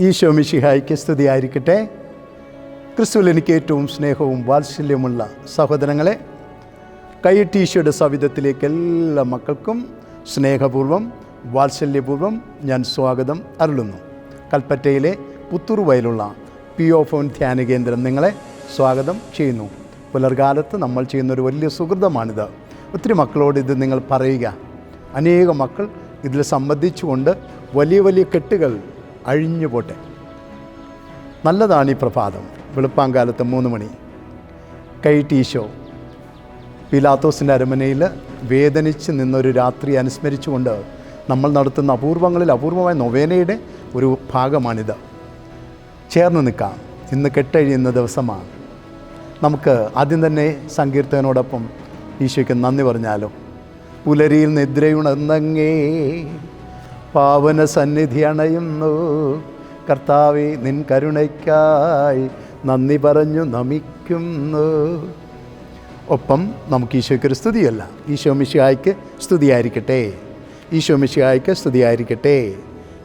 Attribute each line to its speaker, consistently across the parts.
Speaker 1: ഈശോ മിശിഹായ്ക്ക് സ്തുതിയായിരിക്കട്ടെ. ക്രിസ്തുവിൽ എനിക്ക് ഏറ്റവും സ്നേഹവും വാത്സല്യമുള്ള സഹോദരങ്ങളെ കൈയിട്ട് ഈശോയുടെ സവിധത്തിലേക്ക് എല്ലാ മക്കൾക്കും സ്നേഹപൂർവം വാത്സല്യപൂർവം ഞാൻ സ്വാഗതം അരുളുന്നു. കൽപ്പറ്റയിലെ പുത്തൂർ വയലുള്ള പി ഒ ഫോൺ ധ്യാന കേന്ദ്രം നിങ്ങളെ സ്വാഗതം ചെയ്യുന്നു. പുലർകാലത്ത് നമ്മൾ ചെയ്യുന്നൊരു വലിയ സുഹൃതമാണിത്. ഒത്തിരി മക്കളോട് ഇത് നിങ്ങൾ പറയുക. അനേക മക്കൾ ഇതിൽ സംബന്ധിച്ചുകൊണ്ട് വലിയ വലിയ കെട്ടുകൾ അഴിഞ്ഞു പോട്ടെ. നല്ലതാണ് ഈ പ്രഭാതം. വെളുപ്പാങ്കാലത്ത് മൂന്ന് മണി. കൈ കൈട്ടീശോ പിലാത്തോസിന്റെ അരമനയിൽ വേദനിച്ച് നിന്നൊരു രാത്രി അനുസ്മരിച്ചുകൊണ്ട് നമ്മൾ നടത്തുന്ന അപൂർവങ്ങളിൽ അപൂർവമായ നൊവേനയുടെ ഒരു ഭാഗമാണിത്. ചേർന്ന് നിൽക്കാം. ഇന്ന് കെട്ടഴിയുന്ന ദിവസമാണ്. നമുക്ക് ആദ്യം തന്നെ സങ്കീർത്തനോടൊപ്പം ഈശോയ്ക്ക് നന്ദി പറഞ്ഞാലോ? പുലരിയിൽ നിദ്രയുണർന്നങ്ങേ പാവന സന്നിധി അണയുന്നു കർത്താവെ നിൻ കരുണയ്ക്കായി നന്ദി പറഞ്ഞു നമിക്കുന്നു. ഒപ്പം നമുക്ക് ഈശോയ്ക്കൊരു സ്തുതിയല്ല. ഈശോ മിശിഹായ്ക്ക് സ്തുതിയായിരിക്കട്ടെ. ഈശോ മിശിഹായ്ക്ക് സ്തുതിയായിരിക്കട്ടെ.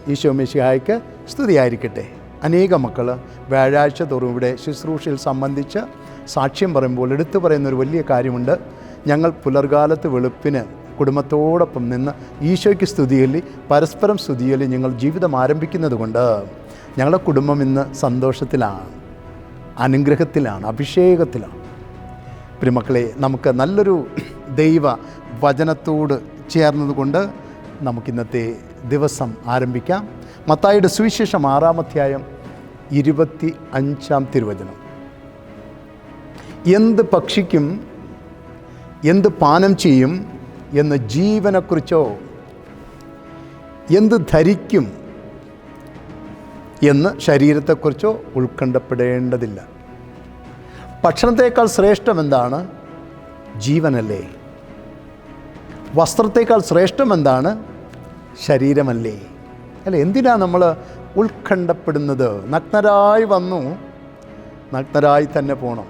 Speaker 1: ഈശോ മിശിഹായ്ക്ക് സ്തുതിയായിരിക്കട്ടെ. അനേക മക്കൾ വ്യാഴാഴ്ച തോറും ഇവിടെ ശുശ്രൂഷയിൽ സംബന്ധിച്ച് സാക്ഷ്യം പറയുമ്പോൾ എടുത്തു പറയുന്നൊരു വലിയ കാര്യമുണ്ട്. ഞങ്ങൾ പുലർകാലത്ത് വെളുപ്പിന് കുടുംബത്തോടൊപ്പം നിന്ന് ഈശോയ്ക്ക് സ്തുതിയല്ലി പരസ്പരം സ്തുതിയല്ലി ഞങ്ങൾ ജീവിതം ആരംഭിക്കുന്നത് കൊണ്ട് ഞങ്ങളുടെ കുടുംബം ഇന്ന് സന്തോഷത്തിലാണ് അനുഗ്രഹത്തിലാണ് അഭിഷേകത്തിലാണ്. പ്രിമക്കളെ നമുക്ക് നല്ലൊരു ദൈവ വചനത്തോട് ചേർന്നതുകൊണ്ട് നമുക്കിന്നത്തെ ദിവസം ആരംഭിക്കാം. മത്തായിയുടെ സുവിശേഷം ആറാം അധ്യായം ഇരുപത്തി അഞ്ചാം തിരുവചനം. എന്ത് പക്ഷിക്കും എന്ത് പാനം ചെയ്യും എന്ന് ജീവനെക്കുറിച്ചോ എന്ത് ധരിക്കും എന്ന് ശരീരത്തെക്കുറിച്ചോ ഉത്കണ്ഠപ്പെടേണ്ടതില്ല. ഭക്ഷണത്തേക്കാൾ ശ്രേഷ്ഠം എന്താണ്? ജീവനല്ലേ. വസ്ത്രത്തേക്കാൾ ശ്രേഷ്ഠം എന്താണ്? ശരീരമല്ലേ. അല്ല എന്തിനാ നമ്മൾ ഉത്കണ്ഠപ്പെടുന്നത്? നഗ്നരായി വന്നു. നഗ്നരായി തന്നെ പോകണം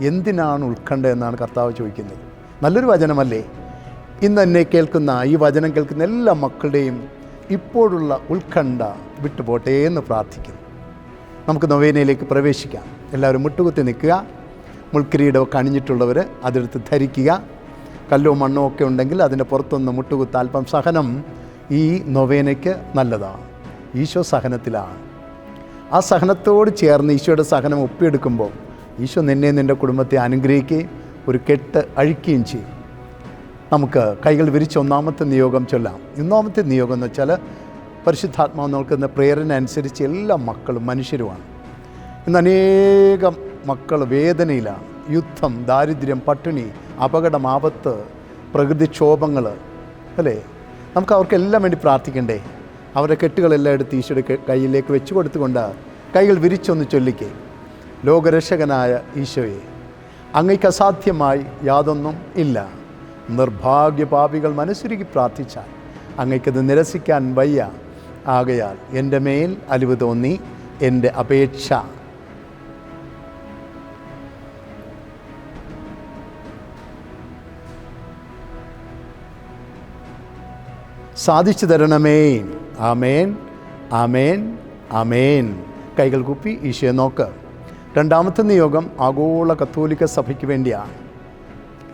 Speaker 1: എന്തിനാണ് ഉത്കണ്ഠ എന്നാണ് കർത്താവ് ചോദിക്കുന്നത്. നല്ലൊരു വചനമല്ലേ. ഇന്ന് എന്നെ കേൾക്കുന്ന ഈ വചനം കേൾക്കുന്ന എല്ലാ മക്കളുടെയും ഇപ്പോഴുള്ള ഉത്കണ്ഠ വിട്ടുപോട്ടെ എന്ന് പ്രാർത്ഥിക്കുന്നു. നമുക്ക് നൊവേനയിലേക്ക് പ്രവേശിക്കാം. എല്ലാവരും മുട്ടുകുത്തി നിൽക്കുക. മുൾക്കിരീടമൊക്കെ അണിഞ്ഞിട്ടുള്ളവർ അതെടുത്ത് ധരിക്കുക. കല്ലോ മണ്ണോ ഒക്കെ ഉണ്ടെങ്കിൽ അതിന്റെ പുറത്തൊന്ന് മുട്ടുകുത്ത അല്പം സഹനം ഈ നൊവേനയ്ക്ക് നല്ലതാണ് ഈശോ സഹനത്തിലാണ്. ആ സഹനത്തോട് ചേർന്ന് ഈശോയുടെ സഹനം ഒപ്പിയെടുക്കുമ്പോൾ ഈശോ നിന്നെ നിന്റെ കുടുംബത്തെ അനുഗ്രഹിക്കുകയും ഒരു കെട്ട് അഴിക്കുകയും ചെയ്യും. നമുക്ക് കൈകൾ വിരിച്ച് ഒന്നാമത്തെ നിയോഗം ചൊല്ലാം. ഒന്നാമത്തെ നിയോഗം എന്ന് വെച്ചാൽ പരിശുദ്ധാത്മാവ് നൽകുന്ന പ്രേരണ അനുസരിച്ച് എല്ലാ മക്കളും മനുഷ്യരുമാണ്. ഇന്ന് അനേകം മക്കൾ വേദനയിലാണ്. യുദ്ധം ദാരിദ്ര്യം പട്ടിണി അപകടം ആപത്ത് പ്രകൃതിക്ഷോഭങ്ങൾ അല്ലേ? നമുക്ക് അവർക്കെല്ലാം വേണ്ടി പ്രാർത്ഥിക്കണ്ടേ? അവരുടെ കെട്ടുകളെല്ലാം എടുത്ത് ഈശോയുടെ കയ്യിലേക്ക് വെച്ച് കൊടുത്തുകൊണ്ട് കൈകൾ വിരിച്ചൊന്ന് ചൊല്ലിക്കേ. ലോകരക്ഷകനായ ഈശോയെ അങ്ങയ്ക്ക് അസാധ്യമായി യാതൊന്നും ഇല്ല. നിർഭാഗ്യപാപികൾ മനസ്സുരുക്കി പ്രാർത്ഥിച്ചാൽ അങ്ങയ്ക്കത് നിരസിക്കാൻ വയ്യ. ആകയാൽ എന്റെ മേൽ അലിവ് തോന്നി എന്റെ അപേക്ഷ. സാധിച്ചു തരണമേ ആമേൻ ആമേൻ ആമേൻ. കൈകൾ കുപ്പി ഈശോയെ നോക്ക്. രണ്ടാമത്തെ നിയോഗം ആഗോള കത്തോലിക്ക സഭയ്ക്ക് വേണ്ടിയാണ്.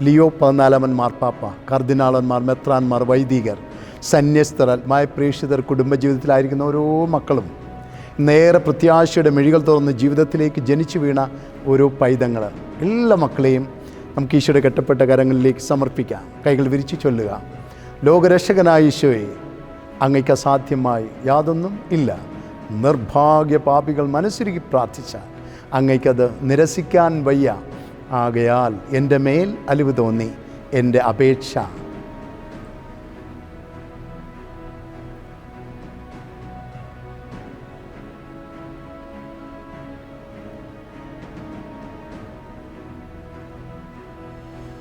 Speaker 1: ലിയോ പതിനാലാമൻ മാർപ്പാപ്പ കർദിനാളന്മാർ മെത്രാന്മാർ വൈദികർ സന്യസ്തർ ആത്മായ പ്രേക്ഷിതർ കുടുംബജീവിതത്തിലായിരിക്കുന്ന ഓരോ മക്കളും നേരെ പ്രത്യാശയുടെ മെഴികൾ തുറന്ന് ജീവിതത്തിലേക്ക് ജനിച്ചു വീണ ഓരോ പൈതങ്ങൾ എല്ലാ മക്കളെയും നമുക്ക് ഈശോയുടെ കെട്ടപ്പെട്ട കരങ്ങളിലേക്ക് സമർപ്പിക്കാം. കൈകൾ വിരിച്ചു ചൊല്ലുക. ലോകരക്ഷകനായ ഈശോയെ അങ്ങയ്ക്ക് അസാധ്യമായി യാതൊന്നും ഇല്ല. നിർഭാഗ്യ പാപികൾ മനസ്സിരുക്കി പ്രാർത്ഥിച്ചാൽ അങ്ങയ്ക്കത് നിരസിക്കാൻ വയ്യ. ആകയാൽ എന്റെ മേൽ അലിവ് തോന്നി എന്റെ അപേക്ഷ.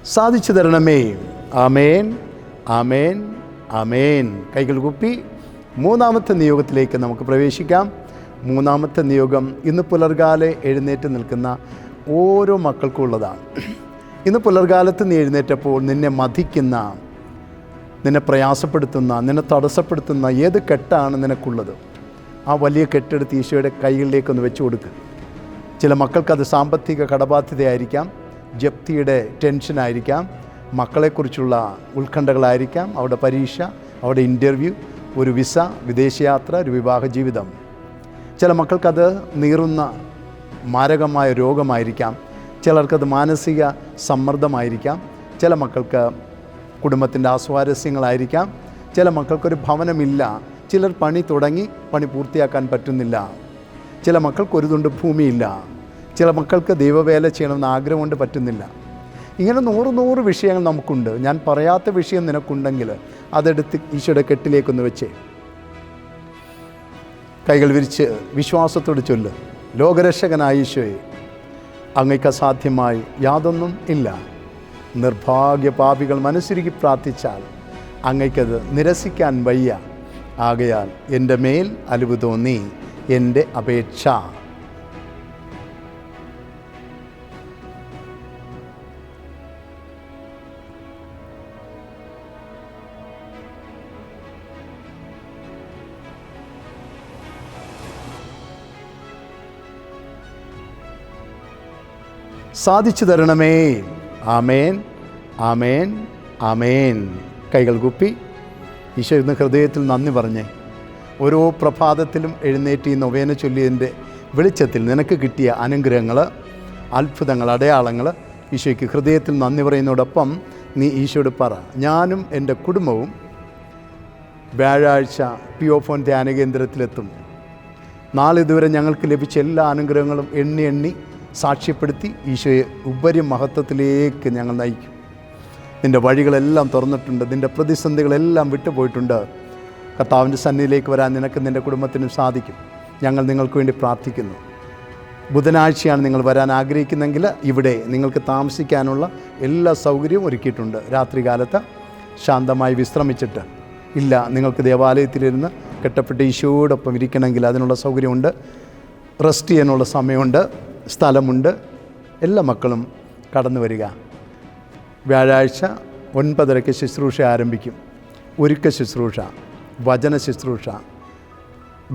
Speaker 1: സാധിച്ചു തരണമേ. ആമേൻ ആമേൻ ആമേൻ. കൈകൾ കുപ്പി. മൂന്നാമത്തെ നിയോഗത്തിലേക്ക് നമുക്ക് പ്രവേശിക്കാം. മൂന്നാമത്തെ നിയോഗം ഇന്ന് പുലർകാലെ എഴുന്നേറ്റ് നിൽക്കുന്ന ഓരോ മക്കൾക്കും ഉള്ളതാണ്. ഇന്ന് പുലർകാലത്ത് നീ എഴുന്നേറ്റപ്പോൾ നിന്നെ മതിക്കുന്ന നിന്നെ പ്രയാസപ്പെടുത്തുന്ന നിന്നെ തടസ്സപ്പെടുത്തുന്ന ഏത് കെട്ടാണ് നിനക്കുള്ളത്? ആ വലിയ കെട്ടെടുത്ത് ഈശോയുടെ കൈകളിലേക്കൊന്ന് വെച്ചു കൊടുക്കുക ചില മക്കൾക്കത് സാമ്പത്തിക കടബാധ്യതയായിരിക്കാം ജപ്തിയുടെ ടെൻഷനായിരിക്കാം മക്കളെക്കുറിച്ചുള്ള ഉത്കണ്ഠകളായിരിക്കാം അവിടെ പരീക്ഷ അവിടെ ഇന്റർവ്യൂ ഒരു വിസ വിദേശയാത്ര ഒരു വിവാഹ ജീവിതം. ചില മക്കൾക്കത് നീറുന്ന മാരകമായ രോഗമായിരിക്കാം. ചിലർക്കത് മാനസിക സമ്മർദ്ദമായിരിക്കാം. ചില മക്കൾക്ക് കുടുംബത്തിന്റെ ആസ്വാരസ്യങ്ങളായിരിക്കാം. ചില മക്കൾക്കൊരു ഭവനമില്ല. ചിലർ പണി തുടങ്ങി പണി പൂർത്തിയാക്കാൻ പറ്റുന്നില്ല. ചില മക്കൾക്ക് ഒരു തുണ്ട് ഭൂമിയില്ല. ചില മക്കൾക്ക് ദൈവവേല ചെയ്യണമെന്ന് ആഗ്രഹമുണ്ട് പറ്റുന്നില്ല. ഇങ്ങനെ നൂറ് നൂറ് വിഷയങ്ങൾ നമുക്കുണ്ട്. ഞാൻ പറയാത്ത വിഷയം നിനക്കുണ്ടെങ്കിൽ അതെടുത്ത് ഈശോയുടെ കെട്ടിലേക്കൊന്ന് വെച്ചേ. കൈകൾ വിരിച്ച് വിശ്വാസത്തോട് ചൊല്ല്. ലോകരക്ഷകനായ ഈശോയെ അങ്ങയ്ക്ക് അസാധ്യമായി യാതൊന്നും ഇല്ല. നിർഭാഗ്യ പാപികൾ മനസ്സുരുക്കി പ്രാർത്ഥിച്ചാൽ അങ്ങയ്ക്കത് നിരസിക്കാൻ വയ്യ. ആകയാൽ എന്റെ മേൽ അലിവ് തോന്നി എന്റെ അപേക്ഷ സാധിച്ചു തരണമേ. ആമേൻ. ആമേൻ. ആമേൻ. കൈകൾ കുപ്പി. ഈശോ ഇന്ന് ഹൃദയത്തിൽ നന്ദി പറഞ്ഞേ. ഓരോ പ്രഭാതത്തിലും എഴുന്നേറ്റ് ഈ നൊവേന ചൊല്ലിയതിന്റെ വെളിച്ചത്തിൽ നിനക്ക് കിട്ടിയ അനുഗ്രഹങ്ങൾ അത്ഭുതങ്ങൾ അടയാളങ്ങൾ ഈശോയ്ക്ക് ഹൃദയത്തിൽ നന്ദി പറയുന്നതോടൊപ്പം നീ ഈശോയോട് പറ. ഞാനും എന്റെ കുടുംബവും വ്യാഴാഴ്ച പി ഒ ഫോൺ ധ്യാന കേന്ദ്രത്തിലെത്തും നാളിതുവരെ ഞങ്ങൾക്ക് ലഭിച്ച എല്ലാ അനുഗ്രഹങ്ങളും എണ്ണി എണ്ണി സാക്ഷ്യപ്പെടുത്തി ഈശോയെ ഉപരി മഹത്വത്തിലേക്ക് ഞങ്ങൾ നയിക്കും. നിന്റെ വഴികളെല്ലാം തുറന്നിട്ടുണ്ട് നിന്റെ പ്രതിസന്ധികളെല്ലാം വിട്ടുപോയിട്ടുണ്ട്. കർത്താവിന്റെ സന്നിധിയിലേക്ക് വരാൻ നിനക്ക് നിന്റെ കുടുംബത്തിനും സാധിക്കും. ഞങ്ങൾ നിങ്ങൾക്ക് വേണ്ടി പ്രാർത്ഥിക്കുന്നു. ബുധനാഴ്ചയാണ് നിങ്ങൾ വരാൻ ആഗ്രഹിക്കുന്നെങ്കിൽ ഇവിടെ നിങ്ങൾക്ക് താമസിക്കാനുള്ള എല്ലാ സൗകര്യവും ഒരുക്കിയിട്ടുണ്ട്. രാത്രികാലത്ത് ശാന്തമായി വിശ്രമിച്ചിട്ട്. ഇല്ല നിങ്ങൾക്ക് ദേവാലയത്തിലിരുന്ന് കെട്ടപ്പെട്ട ഈശോയോടൊപ്പം ഇരിക്കണമെങ്കിൽ അതിനുള്ള സൗകര്യമുണ്ട്. റെസ്റ്റ് ചെയ്യാനുള്ള സമയമുണ്ട്. സ്ഥലമുണ്ട്. എല്ലാ മക്കളും കടന്നു വരിക. വ്യാഴാഴ്ച ഒൻപതരയ്ക്ക് ശുശ്രൂഷ ആരംഭിക്കും. ഒരുക്ക ശുശ്രൂഷ വചന ശുശ്രൂഷ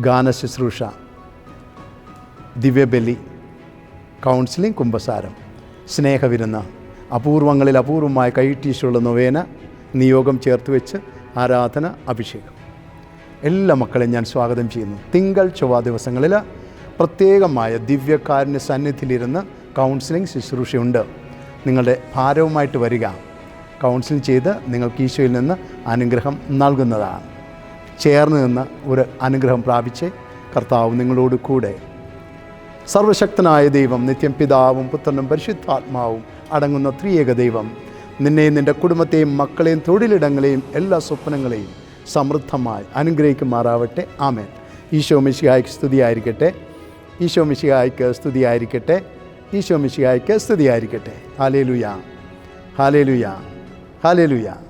Speaker 1: ഗാന ശുശ്രൂഷ ദിവ്യബലി കൗൺസിലിംഗ് കുംഭസാരം സ്നേഹവിരുന്ന് അപൂർവങ്ങളിൽ അപൂർവമായ കൈട്ടീശുള്ള നൊവേന നിയോഗം ചേർത്ത് വെച്ച് ആരാധന അഭിഷേകം. എല്ലാ മക്കളെയും ഞാൻ സ്വാഗതം ചെയ്യുന്നു. തിങ്കൾ ചൊവ്വ ദിവസങ്ങളിൽ പ്രത്യേകമായ ദിവ്യക്കാരന്റെ സന്നിധിയിലിരുന്ന് കൗൺസിലിംഗ് ശുശ്രൂഷയുണ്ട്. നിങ്ങളുടെ ഭാരവുമായിട്ട് വരിക. കൗൺസിലിംഗ് ചെയ്ത് നിങ്ങൾക്ക് ഈശോയിൽ നിന്ന് അനുഗ്രഹം നൽകുന്നതാണ്. ചേർന്ന് നിന്ന് ഒരു അനുഗ്രഹം പ്രാപിച്ച് കർത്താവ് നിങ്ങളോട് കൂടെ. സർവശക്തനായ ദൈവം നിത്യം പിതാവും പുത്രനും പരിശുദ്ധാത്മാവും അടങ്ങുന്ന ത്രിയേക ദൈവം നിന്നെയും നിന്റെ കുടുംബത്തെയും മക്കളെയും തൊഴിലിടങ്ങളെയും എല്ലാ സ്വപ്നങ്ങളെയും സമൃദ്ധമായി അനുഗ്രഹിക്കുമാറാവട്ടെ. ആമേൻ. ഈശോ മിശിഹായ്ക്ക് സ്തുതിയായിരിക്കട്ടെ. ഈശോ മിശിഹായ്ക്ക് സ്തുതിയായിരിക്കട്ടെ. ഈശോ മിശിഹായ്ക്ക് സ്തുതിയായിരിക്കട്ടെ. ഹാലേലുയാ. ഹാലേലുയാ. ഹാലേലുയ.